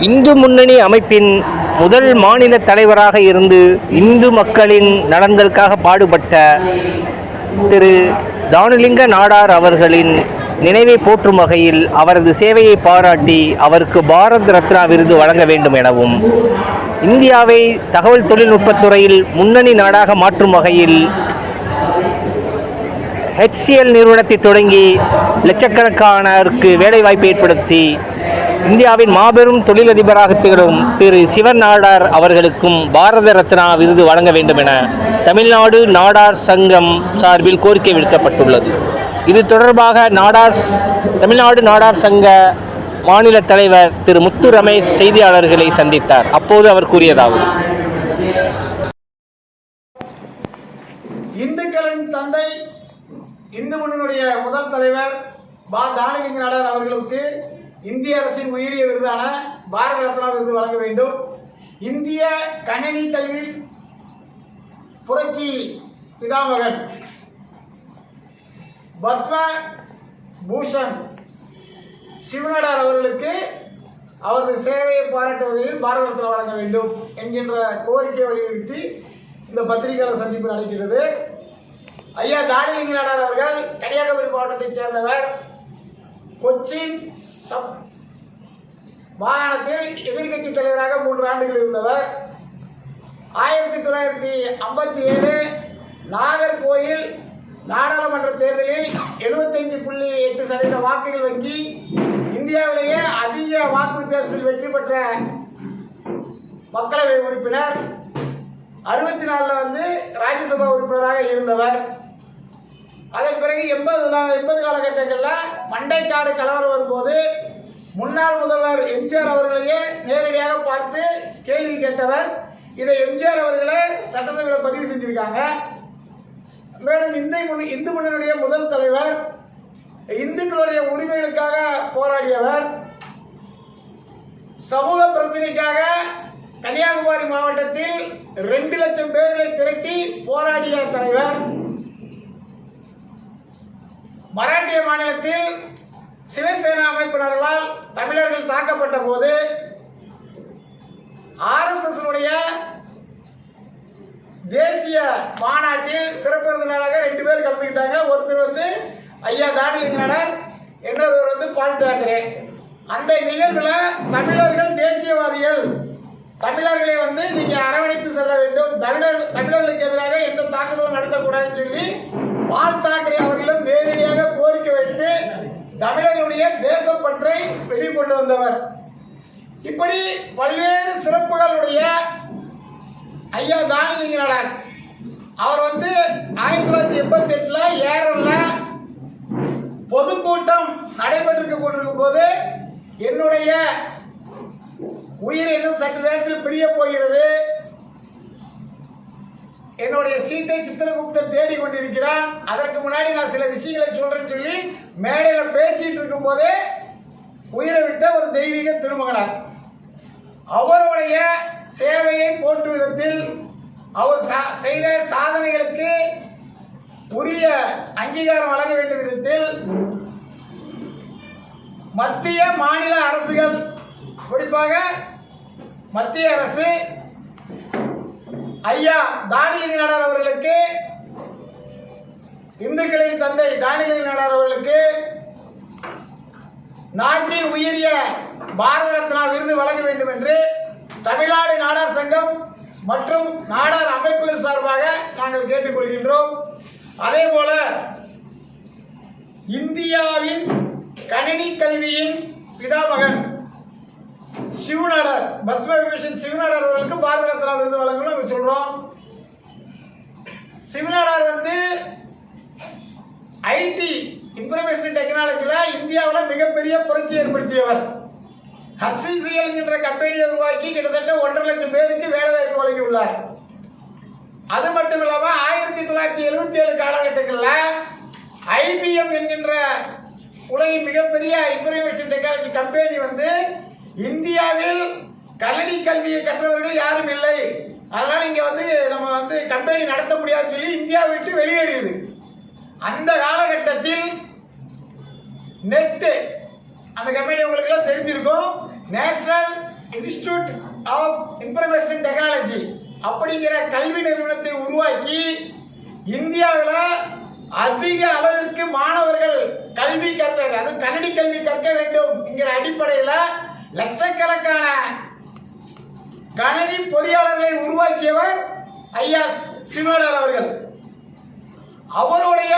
இந்து முன்னணி அமைப்பின் முதல் மாநில தலைவராக இருந்து இந்து மக்களின் நலன்களுக்காக பாடுபட்ட திரு தானுலிங்க நாடார் அவர்களின் நினைவை போற்றும் வகையில் அவரது சேவையை பாராட்டி அவருக்கு பாரத் ரத்னா விருது வழங்க வேண்டும் எனவும் இந்தியாவை தகவல் தொழில்நுட்பத்துறையில் முன்னணி நாடாக மாற்றும் வகையில் ஹெச்சிஎல் நிறுவனத்தை தொடங்கி லட்சக்கணக்கானோருக்கு வேலைவாய்ப்பு ஏற்படுத்தி இந்தியாவின் மாபெரும் தொழிலதிபராக திகழும் திரு சிவன் நாடார் அவர்களுக்கும் பாரத ரத்னா விருது வழங்க வேண்டும் என தமிழ்நாடு நாடார் சங்கம் சார்பில் கோரிக்கை விடுக்கப்பட்டுள்ளது. இது தொடர்பாக நாடார் தமிழ்நாடு நாடார் சங்க மாநில தலைவர் திரு முத்து ரமேஷ் செய்தியாளர்களை சந்தித்தார். அப்போது அவர் கூறியதாவது. இந்துக்களின் தந்தை இந்து மண்ணினுடைய முதல் தலைவர் பா தானலிங்க நாடார் அவர்களுக்கு இந்திய அரசின் உயரிய விருதான பாரத ரத்னா விருது வழங்க வேண்டும். இந்திய கணினி கல்வி புரட்சி பிதாமகன் பத்ம பூஷன் சிவனடார் அவர்களுக்கு அவரது சேவையை பாராட்டும் வகையில் பாரத ரத்னா வழங்க வேண்டும் என்கின்ற கோரிக்கையை வலியுறுத்தி இந்த பத்திரிகையாளர் சந்திப்பு நடக்கிறது ஐயா தானிலிங்க நாடார் அவர்கள் கன்னியாகுமரி மாவட்டத்தைச் சேர்ந்தவர் கொச்சின் சப் மாகாணத்தில் எதிர்க்கட்சி தலைவராக மூன்று ஆண்டுகள் இருந்தவர். ஆயிரத்தி தொள்ளாயிரத்தி ஐம்பத்தி ஏழு நாகர்கோயில் நாடாளுமன்ற தேர்தலில் எழுபத்தைந்து புள்ளி எட்டு சதவீத வாக்குகள் வங்கி இந்தியாவிலேயே அதிக வாக்கு வித்தியாசத்தில் வெற்றி பெற்ற மக்களவை உறுப்பினர். அறுபத்தி நாலில் வந்து ராஜ்யசபா உறுப்பினராக இருந்தவர். அதன் பிறகு எண்பது எண்பது காலகட்டங்களில் மண்டைக்காடு கலவரம் வரும்போது முன்னாள் எம்ஜிஆர் அவர்களையே நேரடியாக பார்த்து கேள்வி கேட்டவர். இதை எம்ஜிஆர் அவர்களே சட்டசபையில் பதிவு செஞ்சிருக்காங்க. மேலும் இந்து முன்னணி இந்து முன்னணியுடைய முதல் தலைவர் இந்துக்களுடைய உரிமைகளுக்காக போராடியவர். சமூக பிரச்சனைக்காக கன்னியாகுமரி மாவட்டத்தில் ரெண்டு லட்சம் பேர்களை திரட்டி போராடிய தலைவர். மராட்டிய மாநிலத்தில் சிவசேனா அமைப்பினர்களால் தமிழர்கள் தாக்கப்பட்ட போது ஆர்எஸ்எஸ்னுடைய தேசிய மாநாட்டில் சிறப்பு விருந்தினராக ரெண்டு பேர் கலந்துக்கிட்டாங்க. ஒருத்தர் வந்து ஐயா தானிலிங்கனர் இன்னொருவர் வந்து பால் தாக்கரே அந்த நிகழ்வில் தமிழர்கள் தேசியவாதிகள் தமிழர்களை வந்து நீங்கள் அரவணைத்து செல்ல வேண்டும். தமிழர் தமிழர்களுக்கு எதிராக எந்த தாக்குதலும் நடத்தக்கூடாதுன்னு சொல்லி பால் தாக்கரே அவர்களும் தமிழர்களுடைய தேசப்பற்றை வெளிக்கொண்டு வந்தவர். இப்படி பல்வேறு சிறப்புகளுடைய ஐயா தானிலிங்கனார் அவர் வந்து ஆயிரத்தி தொள்ளாயிரத்தி எண்பத்தி எட்டுல ஏரல்ல பொதுக்கூட்டம் நடைபெற்றிருக்க கொண்டிருக்கும் போது என்னுடைய உயிர் இன்னும் சற்று நேரத்தில் பிரிய போகிறது. என்னுடைய சீட்டை சித்திரகுப்தன் தேடி கொண்டிருக்கிறான் அதற்கு முன்னாடி நான் சில விஷயங்களை சொல்றேன்னு சொல்லி மேடையில் பேசிட்டு இருக்கும் போதே உயிரை விட்ட ஒரு தெய்வீக திருமகனார். அவருடைய சேவையை போற்றும் விதத்தில் அவர் சா- செய்த சாதனைகளுக்கு உரிய அங்கீகாரம் வழங்க வேண்டும் விதத்தில் மத்திய மாநில அரசுகள் குறிப்பாக மத்திய அரசு ஐயா தானிலிங்க நாடார் அவர்களுக்கு இந்துக்களின் தந்தை தானியல் நாடார் அவர்களுக்கு நாட்டின் உயரிய பாரத ரத்னா விருது வழங்க வேண்டும் என்று தமிழ்நாடு நாடார் சங்கம் மற்றும் நாடார் அமைப்புகள் சார்பாக நாங்கள் கேட்டுக்கொள்கின்றோம். அதே போல இந்தியாவின் கணினி கல்வியின் பிதாமகன் சிவநாடர் பத்ம விபூஷன் சிவநாடர் அவர்களுக்கு பாரத ரத்னா விருது வழங்கணும் சொல்றோம். சிவநாடார் வந்து ஐடி இன்ஃபர்மேஷன் டெக்னாலஜியில் இந்தியாவில் மிகப்பெரிய புரட்சி ஏற்படுத்தியவர். ஹச்சிசிஎல் என்ற கம்பெனியை உருவாக்கி கிட்டத்தட்ட ஒன்றரை லட்சம் பேருக்கு வேலை வாய்ப்பு வழங்கியுள்ளார். அது மட்டும் இல்லாமல் ஆயிரத்தி தொள்ளாயிரத்தி எழுபத்தி ஏழு காலகட்டங்களில் ஐபிஎம் என்கின்ற உலகின் மிகப்பெரிய இன்ஃபர்மேஷன் டெக்னாலஜி கம்பெனி வந்து இந்தியாவில் கல்வி கல்வியை கற்றவர்கள் யாரும் இல்லை. அதனால் இங்கே வந்து நம்ம வந்து கம்பெனி நடத்த முடியாதுன்னு சொல்லி இந்தியா விட்டு வெளியேறியது. அந்த காலகட்டத்தில் நெட்டு அந்த கம்பெனி உங்களுக்கு எல்லாம் தெரிஞ்சிருக்கும். National institute of information technology அப்படிங்கிற கல்வி நிறுவனத்தை உருவாக்கி இந்தியாவில் அதிக அளவிற்கு மாணவர்கள் கல்வி கற்க அதுவும் கணினி கல்வி கற்க வேண்டும் என்கிற அடிப்படையில் லட்சக்கணக்கான கணினி பொறியாளர்களை உருவாக்கியவர் ஐயா சிவனர் அவர்கள். அவருடைய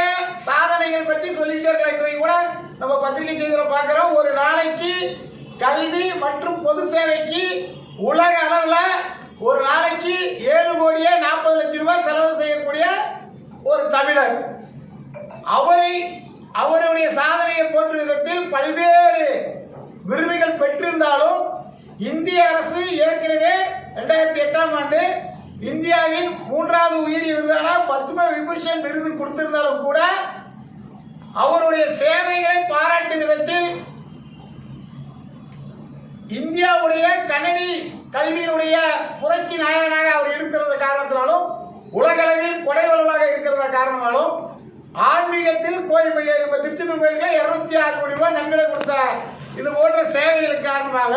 சாதனைகள் பற்றி சொல்லிட்டே இருக்கலாம் கூட நம்ம பத்திரிகை செய்தியில் பார்க்கிறோம். ஒரு நாளைக்கு கல்வி மற்றும் பொது சேவைக்கு உலக அளவில் ஒரு நாளைக்கு ஏழு கோடியே நாற்பது லட்சம் ரூபாய் செலவு செய்யக்கூடிய ஒரு தமிழர். அவரை அவருடைய சாதனையை போன்ற விதத்தில் பல்வேறு விருதுகள் பெற்றிருந்தாலும் இந்திய அரசு ஏற்கனவே ரெண்டாயிரத்தி எட்டாம் ஆண்டு இந்தியாவின் மூன்றாவது உயரிய விருதான பத்ம விபூஷன் விருது கொடுத்திருந்தாலும் கூட அவருடைய சேவைகளை பாராட்டும் விதத்தில் இந்தியாவுடைய கணினி கல்வியினுடைய புரட்சி நாயகனாக அவர் இருக்கிறது காரணத்தினாலும் உலகளவில் கொடைவளமாக இருக்கிறத காரணமாலும் ஆன்மீகத்தில் கோயில் நம்ம திருச்செந்தூர் கோயிலுக்கு இருநூத்தி ஆறு கோடி ரூபாய் நன்கொடை கொடுத்த இது போன்ற சேவைகள் காரணமாக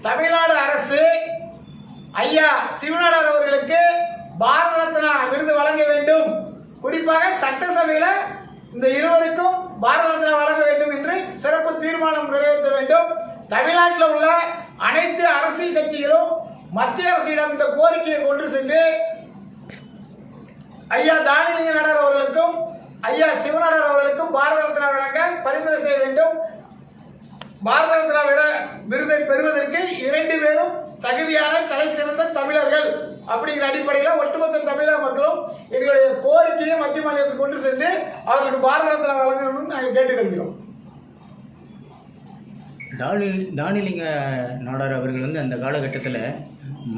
தமிழ்நாடு அரசு ஐயா சிவநாடர் அவர்களுக்கு பாரத ரத்னா விருது வழங்க வேண்டும். குறிப்பாக சட்டசபையில இந்த இருவருக்கும் பாரத ரத்னா வழங்க வேண்டும் என்று சிறப்பு தீர்மானம் நிறைவேற்ற வேண்டும். தமிழ்நாட்டில் உள்ள அனைத்து அரசியல் கட்சிகளும் மத்திய அரசிடம் இந்த கோரிக்கையை கொண்டு சென்று ஐயா தானியலிங்க நடர் அவர்களுக்கும் ஐயா சிவநாடர் அவர்களுக்கும் பாரத ரத்னா வழங்க பரிந்துரை செய்ய வேண்டும். பாரத ரத்னா விருதை பெறுவதற்கு இரண்டு பேரும் தகுதியான தலை சிறந்த தமிழர்கள் அப்படிங்கிற அடிப்படையில் ஒட்டுமொத்த தமிழக மக்களும் எங்களுடைய கோரிக்கையை மத்திய மாநில அரசு கொண்டு சென்று அவர்களுக்கு பாரத ரத்னா வழங்கணும்னு நாங்கள் கேட்டுக்கொள்கிறோம். தானில் தானிலிங்க நாடார் அவர்கள் வந்து அந்த காலகட்டத்தில்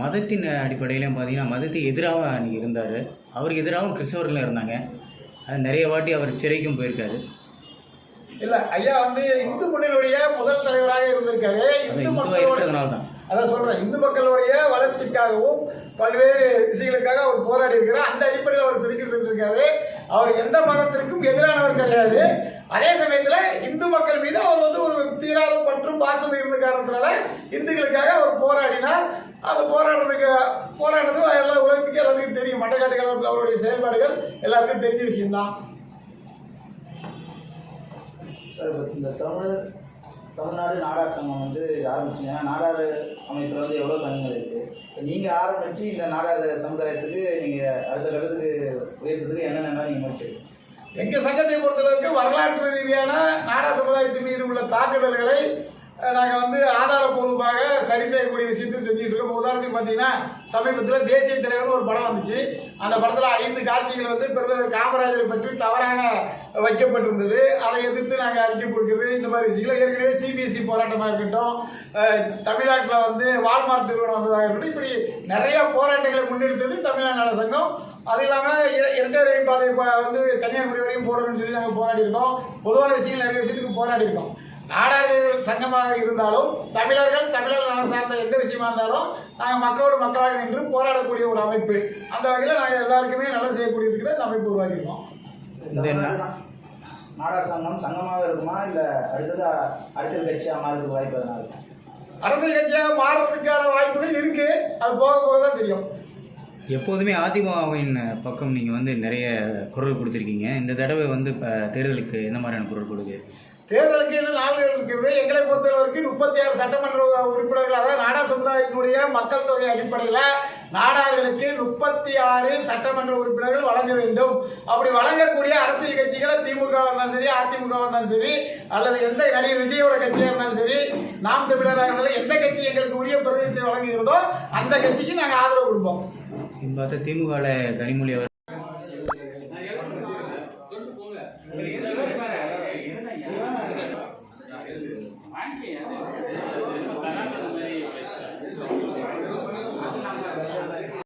மதத்தின் அடிப்படையிலும் பார்த்தீங்கன்னா மதத்துக்கு எதிராக அன்றைக்கி இருந்தார். அவருக்கு எதிராகவும் கிறிஸ்தவர்களும் இருந்தாங்க. அது நிறைய வாட்டி அவர் சிறைக்கும் போயிருக்காரு. இல்ல ஐயா வந்து இந்து முன்னணியுடைய முதல் தலைவராக இருந்திருக்காரு. இந்து தான் அதான் சொல்றேன். இந்து மக்களுடைய வளர்ச்சிக்காகவும் பல்வேறு விஷயங்களுக்காக அவர் போராடி இருக்கிறார். அந்த அடிப்படையில் அவர் சிரிக்க சென்றிருக்காரு. அவர் எந்த மதத்திற்கும் எதிரானவர் கிடையாது அதே சமயத்துல இந்து மக்கள் மீது அவர் வந்து ஒரு தீராத பற்றும் பாசம் இருந்த காரணத்தினால இந்துக்களுக்காக அவர் போராடினார். அது போராடுறதுக்கு போராடுறது எல்லா உலகத்துக்கு எல்லாத்துக்கும் தெரியும். மண்டக்காட்டு காலத்தில் அவருடைய செயல்பாடுகள் எல்லாருக்கும் தெரிஞ்ச விஷயம்தான். இந்த தமிழர் தமிழ்நாடு நாடார் சங்கம் வந்து ஆரம்பிச்சிங்க. நாடார் அமைப்பில் வந்து எவ்வளோ சங்கங்கள் இருக்குது நீங்கள் ஆரம்பித்து இந்த நாடார் சமுதாயத்துக்கு நீங்கள் அடுத்த கட்டத்துக்கு உயர்த்ததுக்கு என்னென்ன நீங்கள் முடிச்சிருக்கீங்க எங்கள் சங்கத்தை பொறுத்தளவுக்கு வரலாற்று ரீதியான நாடார் சமுதாயத்தின் மீது உள்ள தாக்குதல்களை நாங்கள் வந்து ஆதாரப்பூர்வமாக சரி செய்யக்கூடிய விஷயத்தை செஞ்சுட்டு இருக்கோம். உதாரணத்துக்கு பார்த்தீங்கன்னா சமீபத்தில் தேசிய தலைவர்னு ஒரு படம் வந்துச்சு. அந்த படத்தில் ஐந்து காட்சிகள் வந்து பெருந்தலைவர் காமராஜரை பற்றி தவறாக வைக்கப்பட்டிருந்தது. அதை எதிர்த்து நாங்கள் அறிக்கை கொடுக்குறது இந்த மாதிரி விஷயங்கள். ஏற்கனவே சிபிஎஸ்சி போராட்டமாக இருக்கட்டும் தமிழ்நாட்டில் வந்து வால்மார்ட் நிறுவனம் வந்ததாக இருக்கட்டும் இப்படி நிறைய போராட்டங்களை முன்னெடுத்தது தமிழ்நாடு நல சங்கம் அது இல்லாமல் இரட்டை ரயில் பாதை வந்து கன்னியாகுமரி வரையும் போடணும்னு சொல்லி நாங்கள் போராடி இருக்கோம் பொதுவான விஷயங்கள் நிறைய விஷயத்துக்கு போராடி இருக்கோம் நாடார்கள் சங்கமாக இருந்தாலும் தமிழர்கள் தமிழர் நலன் சார்ந்த எந்த விஷயமா இருந்தாலும் நாங்கள் மக்களோடு மக்களாக நின்று போராடக்கூடிய ஒரு அமைப்பு. அந்த வகையில் நாங்கள் எல்லாருக்குமே நல்லது செய்யக்கூடிய இருக்கிற இந்த அமைப்பு உருவாக்கியிருக்கோம். நாடார் சங்கம் சங்கமாகவே இருக்குமா? இல்லை அடுத்தது அரசியல் கட்சியாக மாறதுக்கு வாய்ப்பு எதனா இருக்கா? அரசியல் கட்சியாக மாறுறதுக்கான வாய்ப்புகள் இருக்கு. அது போக போக தான் தெரியும். எப்போதுமே அதிமுகவின் பக்கம் நீங்கள் வந்து நிறைய குரல் கொடுத்துருக்கீங்க. இந்த தடவை வந்து இப்போ தேர்தலுக்கு எந்த மாதிரியான குரல் கொடுக்கு? தேர்தலுக்கு இன்னும் நாள்கள் இருக்கிறது? எங்களை பொறுத்தளவுக்கு முப்பத்தி ஆறு சட்டமன்ற உறுப்பினர்கள் அதாவது நாடா சமுதாயத்தினுடைய மக்கள் தொகை அடிப்படையில் நாடார்களுக்கு முப்பத்தி ஆறு சட்டமன்ற உறுப்பினர்கள் வழங்க வேண்டும். அப்படி வழங்கக்கூடிய அரசியல் கட்சிகளை திமுக இருந்தாலும் சரி அதிமுக இருந்தாலும் சரி அல்லது எந்த நடிகர் விஜயோட கட்சியாக இருந்தாலும் சரி நாம் தமிழராக இருந்தாலும் எந்த கட்சி எங்களுக்கு உரிய பிரதிநிதித்துவம் வழங்குகிறதோ அந்த கட்சிக்கு நாங்கள் ஆதரவு கொடுப்போம். பார்த்தா திமுகவில் கனிமொழி அவர்